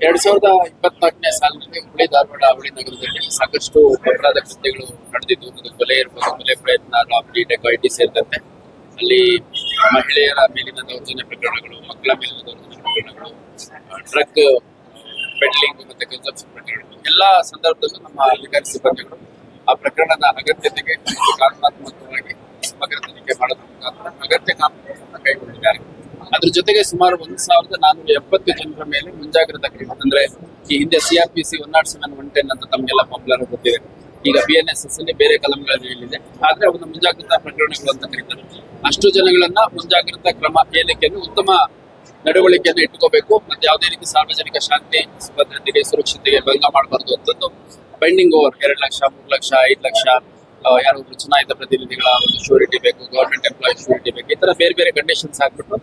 ಎರಡ್ ಸಾವಿರದ ಇಪ್ಪತ್ನಾಲ್ಕನೇ ಸಾಲಿನಲ್ಲಿ ಹುಬ್ಬಳ್ಳಿ ಧಾರವಾಡ ಅವಳಿ ನಗರದಲ್ಲಿ ಸಾಕಷ್ಟು ಅಪರಾಧ ಕೃತ್ಯಗಳು ನಡೆದಿದ್ದು ಒಂದು ಕೊಲೆ ಇರ್ಬೋದು, ಕೊಲೆ ಪ್ರಯತ್ನ, ರಾಬರಿ, ಡೆಕಾಯಿಟಿ ಸೇರಿದಂತೆ. ಅಲ್ಲಿ ಮಹಿಳೆಯರ ಮೇಲಿನ ದೌರ್ಜನ್ಯ ಪ್ರಕರಣಗಳು, ಮಕ್ಕಳ ಮೇಲಿನ ದೌರ್ಜನ್ಯ ಪ್ರಕರಣಗಳು ಡ್ರಗ್ ಪೆಡ್ಲಿಂಗ್ ಮತ್ತೆ ಕನ್ಸಂಪ್ಷನ್ ಪ್ರಕರಣಗಳು, ಎಲ್ಲಾ ಸಂದರ್ಭದಲ್ಲೂ ನಮ್ಮ ಅಧಿಕಾರಿ ಸಿಬ್ಬಂದಿಗಳು ಆ ಪ್ರಕರಣದ ಅಗತ್ಯತೆಗೆ ಕಾನೂನಾತ್ಮಕವಾಗಿ ಸಮಗ್ರ ತನಿಖೆ ಮಾಡೋದ್ರ ಮುಖಾಂತರ ಅಗತ್ಯ ಕಾನೂನುಗಳನ್ನು ಕೈಗೊಂಡಿದ್ದಾರೆ. ಅದ್ರ ಜೊತೆಗೆ ಸುಮಾರು ಒಂದ್ ಸಾವಿರದ ನಾನ್ನೂರ ಎಪ್ಪತ್ತು ಜನರ ಮೇಲೆ ಮುಂಜಾಗ್ರತಾ ಕ್ರಮ. ಅಂದ್ರೆ ಈ ಹಿಂದೆ CrPC one not seven one ten ಅಂತ ತಮ್ಗೆಲ್ಲ ಪಾಪ್ಯುಲರ್ ಗೊತ್ತಿದೆ. ಈಗ ಬಿ ಎನ್ ಎಸ್ ಎಸ್ ಅಲ್ಲಿ ಬೇರೆ ಕಲಂಗಳಲ್ಲಿ ಹೇಳಿದೆ ಆದ್ರೆ ಅವನ್ನ ಮುಂಜಾಗ್ರತಾ ಪ್ರಕರಣಗಳು ಅಂತ ಕರೀತಾರೆ. ಅಷ್ಟು ಜನಗಳನ್ನ ಮುಂಜಾಗ್ರತಾ ಕ್ರಮ ಏನಕ್ಕೆ ಉತ್ತಮ ನಡವಳಿಕೆಯನ್ನು ಇಟ್ಕೋಬೇಕು ಮತ್ತೆ ಯಾವುದೇ ರೀತಿ ಸಾರ್ವಜನಿಕ ಶಾಂತಿ, ಭದ್ರತೆಗೆ, ಸುರಕ್ಷತೆಗೆ ಭಂಗ ಮಾಡಬಾರ್ದು ಅಂತದ್ದು ಪೆಂಡಿಂಗ್ ಓವರ್ ಎರಡು ಲಕ್ಷ, ಮೂರು ಲಕ್ಷ, ಐದು ಲಕ್ಷ ಯಾರೊಬ್ಬರು ಚುನಾಯಿತ ಪ್ರತಿನಿಧಿಗಳ ಒಂದು ಶ್ಯೂರಿಟಿ ಬೇಕು ಗೌರ್ಮೆಂಟ್ ಎಂಪ್ಲಾಯ್ ಶ್ಯೂರಿಟಿ ಬೇಕು, ಈ ತರ ಬೇರೆ ಬೇರೆ ಕಂಡೀಷನ್ಸ್ ಹಾಕ್ಬಿಟ್ಟು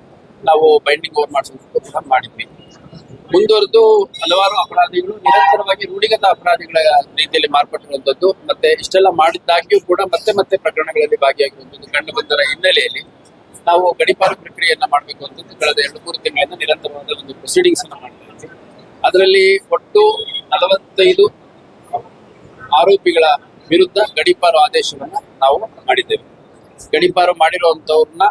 ನಾವು ಬೈಂಡಿಂಗ್ ಓವರ್ ಮಾಡಿಸೋದಕ್ಕೂ ಕೂಡ ಮಾಡಿದ್ವಿ. ಮುಂದುವರೆದು ಹಲವಾರು ಅಪರಾಧಿಗಳು, ನಿರಂತರವಾಗಿ ರೂಢಿಗತ ಅಪರಾಧಿಗಳ ರೀತಿಯಲ್ಲಿ ಮಾರ್ಪಟ್ಟಿರುವಂತದ್ದು, ಮತ್ತೆ ಇಷ್ಟೆಲ್ಲ ಮಾಡಿದ್ದಾಗಿಯೂ ಕೂಡ ಮತ್ತೆ ಮತ್ತೆ ಪ್ರಕರಣಗಳಲ್ಲಿ ಭಾಗಿಯಾಗಿರುವಂತದ್ದು ಕಂಡು ಬಂದರ ಹಿನ್ನೆಲೆಯಲ್ಲಿ ನಾವು ಗಡಿಪಾರು ಪ್ರಕ್ರಿಯೆಯನ್ನ ಮಾಡಬೇಕು ಅಂತ ಕಳೆದ ಎರಡು, ಮೂರು ತಿಂಗಳಿಂದ ನಿರಂತರವಾದ ಒಂದು ಪ್ರೊಸೀಡಿಂಗ್ಸ್ ಅನ್ನ ಮಾಡ್ತಾ ಇದ್ದೀವಿ ಅದರಲ್ಲಿ ಒಟ್ಟು ನಲವತ್ತೈದು ಆರೋಪಿಗಳ ವಿರುದ್ಧ ಗಡಿಪಾರು ಆದೇಶವನ್ನ ನಾವು ಮಾಡಿದ್ದೇವೆ. ಗಡಿಪಾರು ಮಾಡಿರುವಂತವ್ರನ್ನ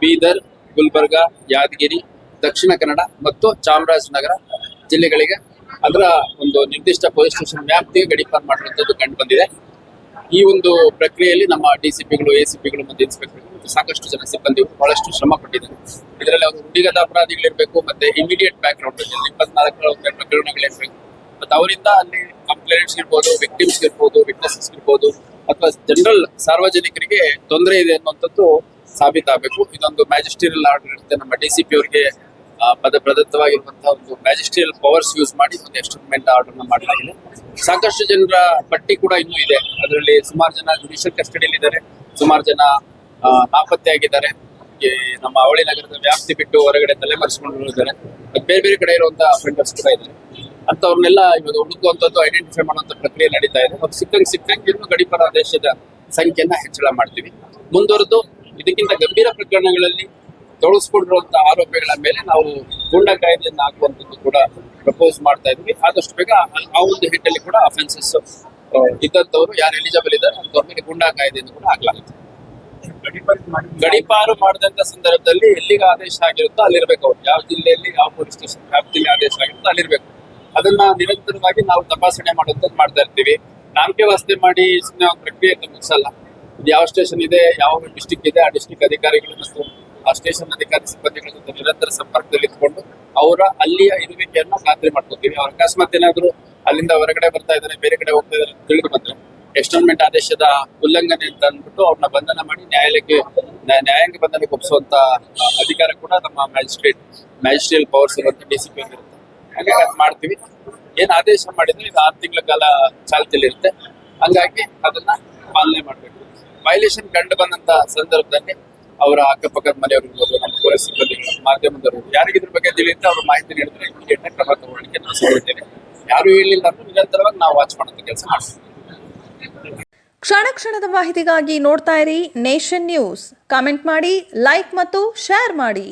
ಬೀದರ್ ಗುಲ್ಬರ್ಗ, ಯಾದಗಿರಿ, ದಕ್ಷಿಣ ಕನ್ನಡ ಮತ್ತು ಚಾಮರಾಜನಗರ ಜಿಲ್ಲೆಗಳಿಗೆ ಅದರ ಒಂದು ನಿರ್ದಿಷ್ಟ ಪೊಲೀಸ್ ಸ್ಟೇಷನ್ ವ್ಯಾಪ್ತಿಗೆ ಗಡಿಪಾರ್ ಮಾಡಿರುವಂತದ್ದು ಕಂಡು ಬಂದಿದೆ. ಈ ಒಂದು ಪ್ರಕ್ರಿಯೆಯಲ್ಲಿ ನಮ್ಮ ಡಿಸಿಪಿಗಳು ಎಸಿಪಿಗಳು ಮತ್ತು ಇನ್ಸ್ಪೆಕ್ಟರ್ಗಳು ಮತ್ತು ಸಾಕಷ್ಟು ಜನ ಸಿಬ್ಬಂದಿ ಬಹಳಷ್ಟು ಶ್ರಮ ಪಟ್ಟಿದ್ದಾರೆ. ಇದರಲ್ಲಿ ಅವರು ಹುಡುಗದ ಅಪರಾಧಿಗಳಿರಬೇಕು ಮತ್ತೆ ಇಮಿಡಿಯೇಟ್ ಬ್ಯಾಕ್ ಗ್ರೌಂಡ್ ಇಪ್ಪತ್ನಾಲ್ಕರ ಪ್ರಕರಣಗಳಿರಬೇಕು ಮತ್ತೆ ಅವರಿಂದ ಅಲ್ಲಿ ಕಂಪ್ಲೇಂಟ್ಸ್ ಇರ್ಬೋದು ವಿಕ್ಟಿಮ್ಸ್ ಇರ್ಬೋದು ವಿಟ್ನೆಸಸ್ ಇರ್ಬೋದು, ಅಥವಾ ಜನರಲ್ ಸಾರ್ವಜನಿಕರಿಗೆ ತೊಂದರೆ ಇದೆ ಅನ್ನುವಂಥದ್ದು ಸಾಬೀತಾಗಬೇಕು. ಇದೊಂದು ಮ್ಯಾಜಿಸ್ಟ್ರಿಯಲ್ ಆರ್ಡರ್ ಇರುತ್ತೆ. ನಮ್ಮ ಡಿ ಸಿ ಪಿ ಅವರಿಗೆ ಪದ ಪ್ರದತ್ತವಾಗಿರುವಂತಹ ಒಂದು ಮ್ಯಾಜಿಸ್ಟ್ರಿಯಲ್ ಪವರ್ಸ್ ಯೂಸ್ ಮಾಡಿ ಒಂದು ಎಕ್ಸ್ಟರ್ಮೆಂಟ್ ಆರ್ಡರ್ ಮಾಡಲಾಗಿದೆ. ಸಾಕಷ್ಟು ಜನರ ಪಟ್ಟಿ ಕೂಡ ಇನ್ನೂ ಇದೆ. ಅದರಲ್ಲಿ ಸುಮಾರು ಜನ ಜುಡಿಷಿಯಲ್ ಕಸ್ಟಡಿಯಲ್ಲಿ ಇದ್ದಾರೆ. ಸುಮಾರು ಜನ ನಾಪತ್ತೆ ನಾಪತ್ತೆಯಾಗಿದ್ದಾರೆ ನಮ್ಮ ಅವಳಿ ನಗರದ ವ್ಯಾಪ್ತಿ ಬಿಟ್ಟು ಹೊರಗಡೆ ತಲೆಮರೆಸ್ಕೊಂಡು ಇದ್ದಾರೆ. ಮತ್ತೆ ಬೇರೆ ಬೇರೆ ಕಡೆ ಇರುವಂತಹ ಅಫೆಂಡರ್ಸ್ ಕೂಡ ಇದ್ದಾರೆ. ಅಂತವ್ರನ್ನೆಲ್ಲ ಇವತ್ತು ಹುಡುಕುವಂಥದ್ದು ಐಡೆಂಟಿಫೈ ಮಾಡುವಂತ ಪ್ರಕ್ರಿಯೆ ನಡೀತಾ ಇದೆ. ಅವ್ರು ಸಿಕ್ಕಂಗೆ ಸಿಕ್ಕಂಗೆ ಗಡಿಪರ ಗಡಿಪಾರ ದೇಶದ ಸಂಖ್ಯೆಯನ್ನ ಹೆಚ್ಚಳ ಮಾಡ್ತೀವಿ. ಮುಂದುವರೆದು ಇದಕ್ಕಿಂತ ಗಂಭೀರ ಪ್ರಕರಣಗಳಲ್ಲಿ ತೊಡಗಿಸ್ಕೊಂಡಿರುವಂತಹ ಆರೋಪಿಗಳ ಮೇಲೆ ನಾವು ಪೂರ್ಣ ಕಾಯ್ದೆಯನ್ನು ಹಾಕುವಂತದ್ದು ಕೂಡ ಪ್ರಪೋಸ್ ಮಾಡ್ತಾ ಇದ್ವಿ. ಆದಷ್ಟು ಬೇಗ ಆ- ಒಂದು ಹಿಟ್ಟಲ್ಲಿ ಕೂಡ ಅಫೆನ್ಸಸ್ ಇದ್ದಂತವರು ಯಾರು ಎಲಿಜಿಬಲ್ ಇದ್ದಾರೆ ಅಂತವ್ರ ಮೇಲೆ ಗೂಂಡಾ ಕಾಯ್ದೆಯನ್ನು ಕೂಡ ಹಾಕಲಾಗುತ್ತೆ. ಗಡಿಪಾರು ಮಾಡಿದಂತ ಸಂದರ್ಭದಲ್ಲಿ ಎಲ್ಲಿಗೆ ಆದೇಶ ಆಗಿರುತ್ತೋ ಅಲ್ಲಿರ್ಬೇಕು ಅವ್ರು. ಯಾವ ಜಿಲ್ಲೆಯಲ್ಲಿ ಯಾವ ಪೊಲೀಸ್ ಸ್ಟೇಷನ್ ವ್ಯಾಪ್ತಿಯಲ್ಲಿ ಆದೇಶ ಆಗಿರುತ್ತೋ ಅಲ್ಲಿರ್ಬೇಕು. ಅದನ್ನ ನಿರಂತರವಾಗಿ ನಾವು ತಪಾಸಣೆ ಮಾಡುವಂತದ್ದು ಮಾಡ್ತಾ ಇರ್ತೀವಿ. ನಾಮಕೆ ವ್ಯವಸ್ಥೆ ಮಾಡಿ ಸುಮ್ಮನೆ ಪ್ರಕ್ರಿಯೆ ಮುಗಿಸಲ್ಲ. ಯಾವ ಸ್ಟೇಷನ್ ಇದೆ, ಯಾವ ಡಿಸ್ಟಿಕ್ ಇದೆ, ಆ ಡಿಸ್ಟಿಕ್ ಅಧಿಕಾರಿಗಳು ಮತ್ತು ಆ ಸ್ಟೇಷನ್ ಅಧಿಕಾರಿ ಸಿಬ್ಬಂದಿಗಳ ಜೊತೆ ನಿರಂತರ ಸಂಪರ್ಕದಲ್ಲಿ ಇಟ್ಕೊಂಡು ಅವರ ಅಲ್ಲಿಯ ಇರುವಿಕೆಯನ್ನು ಖಾತ್ರಿ ಮಾಡ್ಕೊತೀವಿ. ಅವ್ರ ಅಕಸ್ಮಾತ್ ಏನಾದ್ರು ಅಲ್ಲಿಂದ ಹೊರಗಡೆ ಬರ್ತಾ ಇದ್ದಾರೆ, ಬೇರೆ ಕಡೆ ಹೋಗ್ತಾ ಇದ್ದಾರೆ ತಿಳಿದು ಬಂದ್ರೆ ಎಸ್ಟೋನ್ಮೆಂಟ್ ಆದೇಶದ ಉಲ್ಲಂಘನೆ ಅಂತ ಅಂದ್ಬಿಟ್ಟು ಅವ್ರನ್ನ ಬಂಧನ ಮಾಡಿ ನ್ಯಾಯಾಲಯಕ್ಕೆ ನ್ಯಾಯಾಂಗ ಬಂಧನಕ್ಕೆ ಒಪ್ಪಿಸುವಂತ ಅಧಿಕಾರ ಕೂಡ ನಮ್ಮ ಮ್ಯಾಜಿಸ್ಟ್ರೇಟ್ ಮ್ಯಾಜಿಸ್ಟ್ರಿಯಲ್ ಪವರ್ಸ್ ಇರುವಂತ ಡಿ ಸಿ ಪಿ ಇರುತ್ತೆ ಹಾಗಾಗಿ ಅದು ಮಾಡ್ತೀವಿ. ಏನ್ ಆದೇಶ ಮಾಡಿದ್ರೆ ಇದು ಆರು ತಿಂಗಳ ಕಾಲ ಚಾಲ್ತಿಯಲ್ಲಿ ಇರುತ್ತೆ ಹಂಗಾಗಿ ಅದನ್ನ ಪಾಲನೆ ಮಾಡ್ಬೇಕು. ವೈಲೇಷನ್ ಕಂಡು ಬಂದಂತ ಸಂದರ್ಭದಲ್ಲಿ ಅವರ ಅಕ್ಕಪಕ್ಕದ ಮನೆಯವರು ನಮ್ಮ ಪೊಲೀಸ್ ಸಿಬ್ಬಂದಿ ಮಾಧ್ಯಮದವರು ಯಾರಿಗಿದ್ರ ಬಗ್ಗೆ ತಿಳಿಯುತ್ತೆ ಅವ್ರ ಮಾಹಿತಿ ನೀಡಿದ್ರೆ ಇಮಿಡಿಯೇಟ್ ಕ್ರಮ ತಗೊಳ್ಳಿಕ್ಕೆ ನಾವು ಯಾರು ಹೇಳಿಲ್ಲ ಅಂದ್ರೆ ನಿರಂತರವಾಗಿ ನಾವು ವಾಚ್ ಮಾಡುವಂತ ಕೆಲಸ ಮಾಡ್ತೀವಿ. ಕ್ಷಣ ಕ್ಷಣದ ಮಾಹಿತಿಗಾಗಿ ನೋಡ್ತಾ ಇರಿ ನೇಷನ್ ನ್ಯೂಸ್. ಕಾಮೆಂಟ್ ಮಾಡಿ, ಲೈಕ್ ಮತ್ತು ಶೇರ್ ಮಾಡಿ.